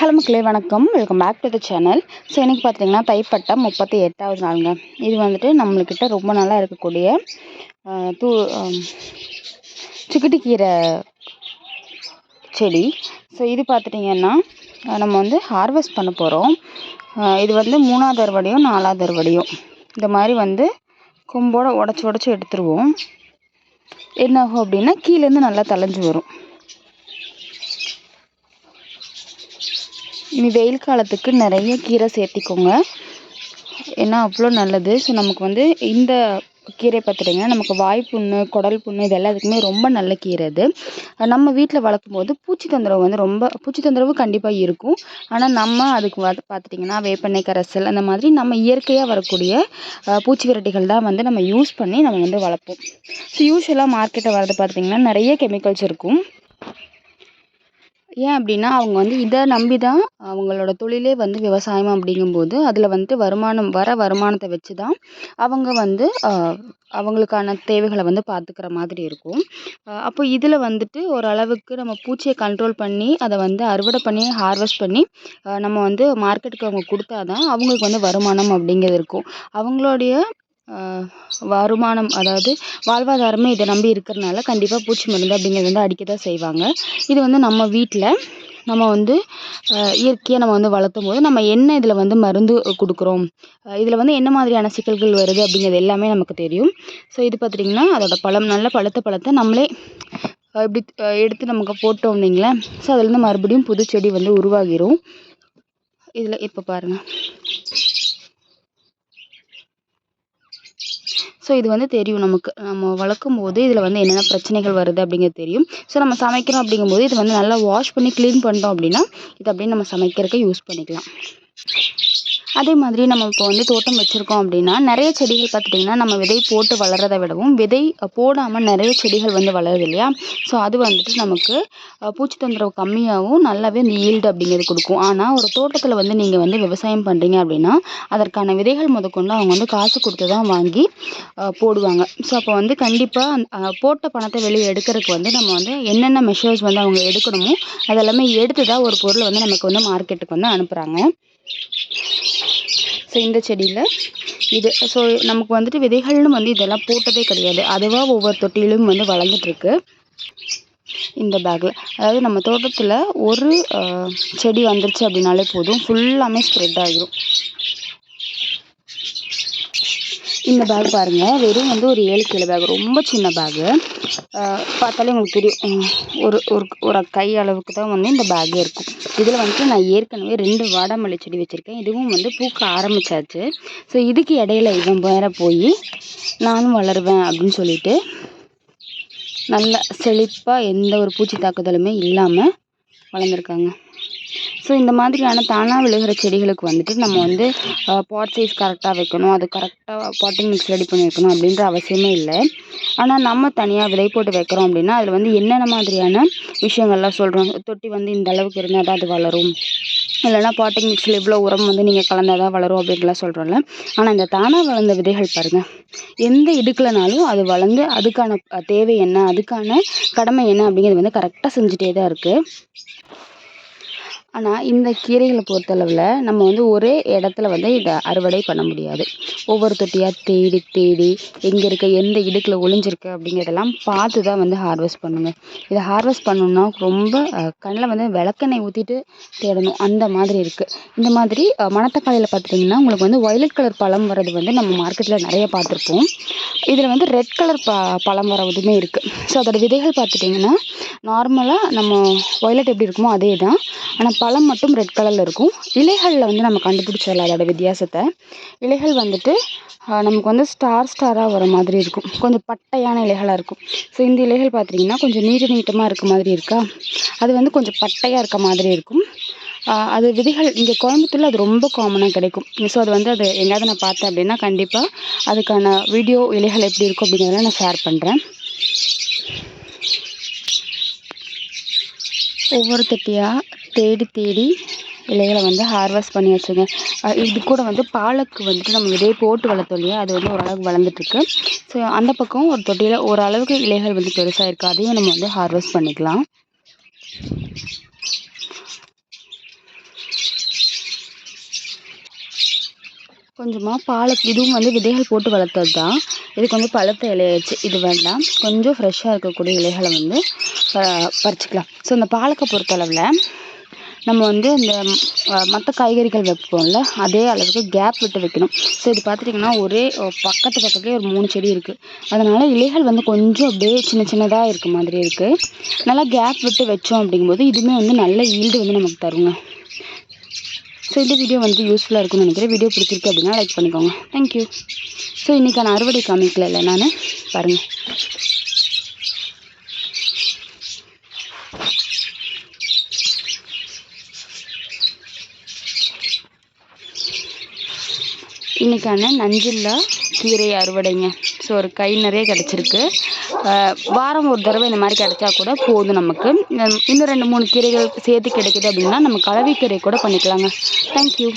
Hello மக்களே வணக்கம். Welcome back to the channel so இன்றைக்கி பார்த்தீங்கன்னா தைப்பட்டம் முப்பத்தி எட்டாவது நாளுங்க. இது வந்துட்டு நம்மளுக்கிட்ட ரொம்ப நாளாக இருக்கக்கூடிய தூ சுக்கிட்டி கீரை செடி. ஸோ இது பார்த்துட்டிங்கன்னா நம்ம வந்து ஹார்வெஸ்ட் பண்ண போகிறோம் இது வந்து மூணாவது அறுவடையும் நாலாவது அறுவடையும் இந்த மாதிரி வந்து கொம்போடு உடச்சி உடச்சி எடுத்துருவோம். என்னாகும் அப்படின்னா கீழேருந்து நல்லா தலைஞ்சு வரும். இனி வெயில் காலத்துக்கு நிறைய கீரை சேர்த்திக்கோங்க. ஏன்னா அவ்வளோ நல்லது. ஸோ நமக்கு வந்து இந்த கீரை பார்த்துட்டிங்க நமக்கு வாய் புண்ணு குடல் புண்ணு இது எல்லாத்துக்குமே ரொம்ப நல்ல கீரை இது நம்ம வீட்டில் வளர்க்கும் போது பூச்சி தொந்தரவு வந்து ரொம்ப பூச்சி தொந்தரவு கண்டிப்பாக இருக்கும். ஆனால் நம்ம அதுக்கு வந்து பார்த்துட்டிங்கன்னா வேப்பெண்ணெய் கரைசல் அந்த மாதிரி நம்ம இயற்கையாக வரக்கூடிய பூச்சி விரட்டிகள் தான் வந்து நம்ம யூஸ் பண்ணி நம்ம வந்து வளர்ப்போம். ஸோ யூஸ்வலாக மார்க்கெட்டில் வரது பார்த்திங்கன்னா நிறைய கெமிக்கல்ஸ் இருக்கும். ஏன் அப்படின்னா அவங்க வந்து இதை நம்பி தான் அவங்களோட தொழிலே வந்து விவசாயம் அப்படிங்கும்போது அதில் வந்துட்டு வருமானம் வர வருமானத்தை வச்சு தான் அவங்க வந்து அவங்களுக்கான தேவைகளை வந்து பார்த்துக்கிற மாதிரி இருக்கும். அப்போ இதில் வந்துட்டு ஓரளவுக்கு நம்ம பூச்சியை கண்ட்ரோல் பண்ணி அதை வந்து அறுவடை பண்ணி ஹார்வெஸ்ட் பண்ணி நம்ம வந்து மார்க்கெட்டுக்கு அவங்க கொடுத்தா தான் அவங்களுக்கு வந்து வருமானம் அப்படிங்கிறது இருக்கும். அவங்களுடைய வருமானம் அதாவது வாழ்வாதாரமே இதை நம்பி இருக்கிறனால கண்டிப்பாக பூச்சி மருந்து அப்படிங்கிறது வந்து அடிக்க தான் செய்வாங்க. இது வந்து நம்ம வீட்டில் நம்ம வந்து இயற்கையாக நம்ம வந்து வளர்த்தும் போது நம்ம என்ன இதில் வந்து மருந்து கொடுக்குறோம்? இதில் வந்து என்ன மாதிரியான சிக்கல்கள் வருது அப்படிங்கிறது எல்லாமே நமக்கு தெரியும். ஸோ இது பார்த்துட்டிங்கன்னா அதோடய பழம் நல்ல பழுத்த பழத்தை நம்மளே இப்படி எடுத்து நமக்கு போட்டோம் இல்லைங்களேன் ஸோ அதுலேருந்து மறுபடியும் புது செடி வந்து உருவாகிரும். இதில் இப்போ பாருங்கள் ஸோ இது வந்து தெரியும் நமக்கு. நம்ம வளர்க்கும் போது இதில் வந்து என்னென்ன பிரச்சனைகள் வருது அப்படிங்கிறது தெரியும். ஸோ நம்ம சமைக்கிறோம் அப்படிங்கும்போது இது வந்து நல்லா வாஷ் பண்ணி க்ளீன் பண்ணிட்டோம் அப்படின்னா இது அப்படியே நம்ம சமைக்கிறதுக்கு யூஸ் பண்ணிக்கலாம். அதே மாதிரி நம்ம இப்போ வந்து தோட்டம் வச்சுருக்கோம் அப்படின்னா நிறைய செடிகள் பார்த்துட்டிங்கன்னா நம்ம விதை போட்டு வளர்றதை விடவும் விதை போடாமல் நிறைய செடிகள் வந்து வளருது இல்லையா? ஸோ அது வந்துட்டு நமக்கு பூச்சி தொந்தரவு கம்மியாகவும் நல்லாவே அந்த ஈல்டு அப்படிங்கிறது கொடுக்கும். ஆனால் ஒரு தோட்டத்தில் வந்து நீங்கள் வந்து விவசாயம் பண்ணுறீங்க அப்படின்னா அதற்கான விதைகள் முதற்கொண்டு அவங்க வந்து காசு கொடுத்து தான் வாங்கி போடுவாங்க. ஸோ அப்போ வந்து கண்டிப்பாக போட்ட பணத்தை வெளியே எடுக்கிறதுக்கு வந்து நம்ம வந்து என்னென்ன மெஷர்ஸ் வந்து அவங்க எடுக்கணுமோ அதெல்லாமே எடுத்து தான் ஒரு பொருளை வந்து நமக்கு வந்து மார்க்கெட்டுக்கு வந்து அனுப்புகிறாங்க ஸோ இந்த செடியில் இது ஸோ நமக்கு வந்துட்டு விதைகள்னு வந்து இதெல்லாம் போட்டதே கிடையாது. அதுவாக ஒவ்வொரு தொட்டியிலும் வந்து வளர்ந்துட்டுருக்கு. இந்த பேக்கில் அதாவது நம்ம தோட்டத்தில் ஒரு செடி வந்துருச்சு அப்படின்னாலே போதும். ஃபுல்லாமே ஸ்ப்ரெட் ஆகிரும் இந்த பேக் பாருங்கள் வெறும் வந்து ஒரு ஏழு கிலோ பேக் ரொம்ப சின்ன பேகு பார்த்தாலே உங்களுக்கு தெரியும். ஒரு ஒரு ஒரு கை அளவுக்கு தான் வந்து இந்த பேக்கே இருக்கும். இதில் வந்துட்டு நான் ஏற்கனவே ரெண்டு வாடாமல்லி செடி வச்சுருக்கேன். இதுவும் வந்து பூக்க ஆரம்பிச்சாச்சு. ஸோ இதுக்கு இடையில இவன் வேற போய் நானும் வளருவேன் அப்படின்னு சொல்லிட்டு நல்ல செழிப்பாக எந்த ஒரு பூச்சி தாக்குதலுமே இல்லாமல் வளர்ந்துருக்காங்க. ஸோ இந்த மாதிரியான தானாக விழுகிற செடிகளுக்கு வந்துட்டு நம்ம வந்து பாட் சைஸ் கரெக்டாக வைக்கணும். அது கரெக்டாக பாட்டிங் மிக்ஸ் ரெடி பண்ணி வைக்கணும் அப்படின்ற அவசியமே இல்லை. ஆனால் நம்ம தனியாக விதை போட்டு வைக்கிறோம் அப்படின்னா அதில் வந்து என்னென்ன மாதிரியான விஷயங்கள்லாம் சொல்கிறோம் தொட்டி வந்து இந்த அளவுக்கு இருந்தால் தான் அது வளரும். இல்லைன்னா பாட்டிங் மிக்ஸில் இவ்வளோ உரம் வந்து நீங்கள் கலந்தால் தான் வளரும் அப்படின்லாம் சொல்கிறோம்ல ஆனால் இந்த தானாக வளர்ந்த விதைகள் பாருங்கள் எந்த இடுக்கலைனாலும் அது வளர்ந்து அதுக்கான தேவை என்ன? அதுக்கான கடமை என்ன அப்படிங்கிறது வந்து கரெக்டாக செஞ்சுட்டே தான் இருக்குது ஆனால் இந்த கீரைகளை பொறுத்தளவில் நம்ம வந்து ஒரே இடத்துல வந்து இதை அறுவடை பண்ண முடியாது. ஒவ்வொரு தொட்டியாக தேடி தேடி எங்கே இருக்க எந்த இடுக்கில் ஒளிஞ்சிருக்கு அப்படிங்கிறதெல்லாம் பார்த்து தான் வந்து ஹார்வெஸ்ட் பண்ணணும். இதை ஹார்வெஸ்ட் பண்ணணும்னா ரொம்ப கண்ணில் வந்து விளக்கெண்ணெய் ஊற்றிட்டு தேடணும். அந்த மாதிரி இருக்குது இந்த மாதிரி மணத்தக்காளியில் பார்த்துட்டிங்கன்னா உங்களுக்கு வந்து ஒயலட் கலர் பழம் வர்றது வந்து நம்ம மார்க்கெட்டில் நிறைய பார்த்துருப்போம் இதில் வந்து ரெட் கலர் ப பழம் வரதுமே இருக்குது ஸோ அதோட விதைகள் பார்த்துட்டிங்கன்னா நார்மலாக நம்ம ஒயலட் எப்படி இருக்குமோ அதே தான் ஆனால் பழம் மட்டும் ரெட் கலரில் இருக்கும். இலைகளில் வந்து நம்ம கண்டுபிடிச்சிடலாம் அதோட வித்தியாசத்தை. இலைகள் வந்துட்டு நமக்கு வந்து ஸ்டார் ஸ்டாராக வர மாதிரி இருக்கும். கொஞ்சம் பட்டையான இலைகளாக இருக்கும். ஸோ இந்த இலைகள் பார்த்திங்கன்னா கொஞ்சம் நீட்டு நீட்டமாக இருக்க மாதிரி இருக்கா? அது வந்து கொஞ்சம் பட்டையாக இருக்க மாதிரி இருக்கும். அது விதைகள் இங்கே கோயம்புத்தூரில் அது ரொம்ப காமனாக கிடைக்கும். ஸோ அது வந்து அது எங்கேயாவது நான் பார்த்தேன் அப்படின்னா கண்டிப்பாக அதுக்கான வீடியோ இலைகள் எப்படி இருக்கும் அப்படிங்கிறதெல்லாம் நான் ஷேர் பண்ணுறேன் ஒவ்வொரு தட்டியாக தேடி தேடி இலைகளை வந்து ஹார்வெஸ்ட் பண்ணி வச்சுங்க. இது கூட வந்து பாலக்கு வந்துட்டு நம்ம விதையை போட்டு வளர்த்தோம் அது வந்து ஓரளவுக்கு வளர்ந்துட்டுருக்கு. ஸோ அந்த பக்கம் ஒரு தொட்டியில் ஓரளவுக்கு இலைகள் வந்து பெருசாக இருக்குது அதையும் நம்ம வந்து ஹார்வெஸ்ட் பண்ணிக்கலாம். கொஞ்சமாக பாலக் இதுவும் வந்து விதைகள் போட்டு வளர்த்தது தான். இதுக்கு வந்து பழுத்த இலையாச்சு இது வேண்டாம். கொஞ்சம் ஃப்ரெஷ்ஷாக இருக்கக்கூடிய இலைகளை வந்து ப பறிச்சிக்கலாம். ஸோ அந்த பாலக்கை பொறுத்தளவில் நம்ம வந்து இந்த மற்ற காய்கறிகள் வைப்போம்ல அதே அளவுக்கு கேப் விட்டு வைக்கணும். ஸோ இது பார்த்துட்டிங்கன்னா ஒரே பக்கத்து பக்கத்துலேயே ஒரு மூணு செடி இருக்குது அதனால் இலைகள் வந்து கொஞ்சம் அப்படியே சின்ன சின்னதாக இருக்க மாதிரி இருக்குது நல்லா கேப் விட்டு வச்சோம் அப்படிங்கும்போது இதுவுமே வந்து நல்ல ஈல்டு வந்து நமக்கு தருங்க. ஸோ இந்த வீடியோ வந்து யூஸ்ஃபுல்லாக இருக்கும்னு நினைக்கிறேன். வீடியோ பிடிச்சிருக்கு அப்படின்னா லைக் பண்ணிக்கோங்க. தேங்க்யூ ஸோ இன்றைக்கான அறுவடை காமிக்கல இல்லை நான்? பாருங்கள் இன்றைக்கான நஞ்சில்லா கீரை அறுவடைங்க. ஸோ ஒரு கை நிறைய கிடச்சிருக்கு. வாரம் ஒரு தடவை இந்த மாதிரி கிடைச்சா கூட போதும் நமக்கு. இன்னும் இன்னும் ரெண்டு மூணு கீரைகள் சேர்த்து கிடைக்குது அப்படின்னா நம்ம கலவை கீரை கூட பண்ணிக்கலாங்க. தேங்க்யூ